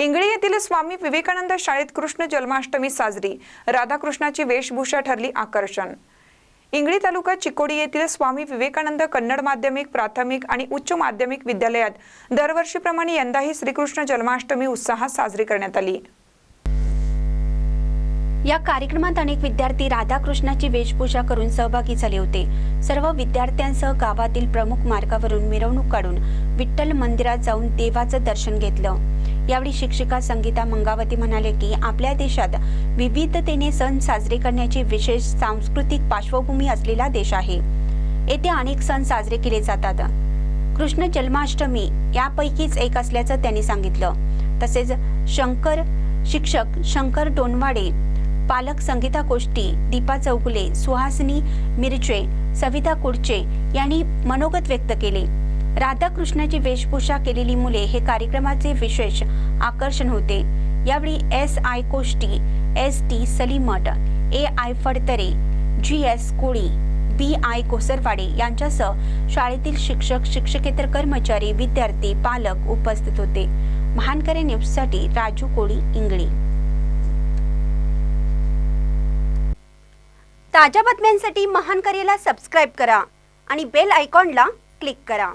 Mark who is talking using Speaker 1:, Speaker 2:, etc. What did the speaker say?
Speaker 1: इंगळी येथील स्वामी विवेकानंद शाळेत कृष्ण जन्माष्टमी साजरी. राधाकृष्णाची वेशभूषा ठरली आकर्षण. इंगळी तालुका चिकोडी येथील स्वामी विवेकानंद कन्नड माध्यमिक प्राथमिक आणि उच्च माध्यमिक विद्यालयात दरवर्षीप्रमाणे यंदाही श्रीकृष्ण जन्माष्टमी उत्साहात साजरी करण्यात आली.
Speaker 2: या कार्यक्रमात अनेक विद्यार्थी राधाकृष्णाची वेशभूषा करून सहभागी झाले होते. सर्व विद्यार्थ्यांसह गावातील प्रमुख मार्गावरून मिरवणूक काढून विठ्ठल मंदिरात जाऊन देवाचं दर्शन घेतलं. यावेळी शिक्षिका संगीता मंगावती म्हणाले की आपल्या देशात विविधतेने सण साजरे करण्याची विशेष सांस्कृतिक पार्श्वभूमी असलेला देश आहे. येथे अनेक सण साजरे केले जातात. कृष्ण जन्माष्टमी यापैकीच एक असल्याचं त्यांनी सांगितलं. तसेच शंकर शिक्षक शंकर डोनवाडे पालक संगीता कोष्टी दीपा चौगुले सुहासिनी मिरचे सविता कुडचे यांनी मनोगत व्यक्त केले. राधाकृष्णाची वेशभूषा केलेली मुले हे कार्यक्रमाचे विशेष आकर्षण होते. यावेळी S I Koshti S T Salimath A I Phadtare G S Koli B I Kosarwade यांच्यासह शाळेतील शिक्षक शिक्षकेतर कर्मचारी विद्यार्थी पालक उपस्थित होते. महानकरे न्यूजसाठी राजू कोळी इंगळी. ताज्या बातम्यांसाठी महानकरेला सबस्क्राईब करा आणि बेल आयकॉनला क्लिक करा.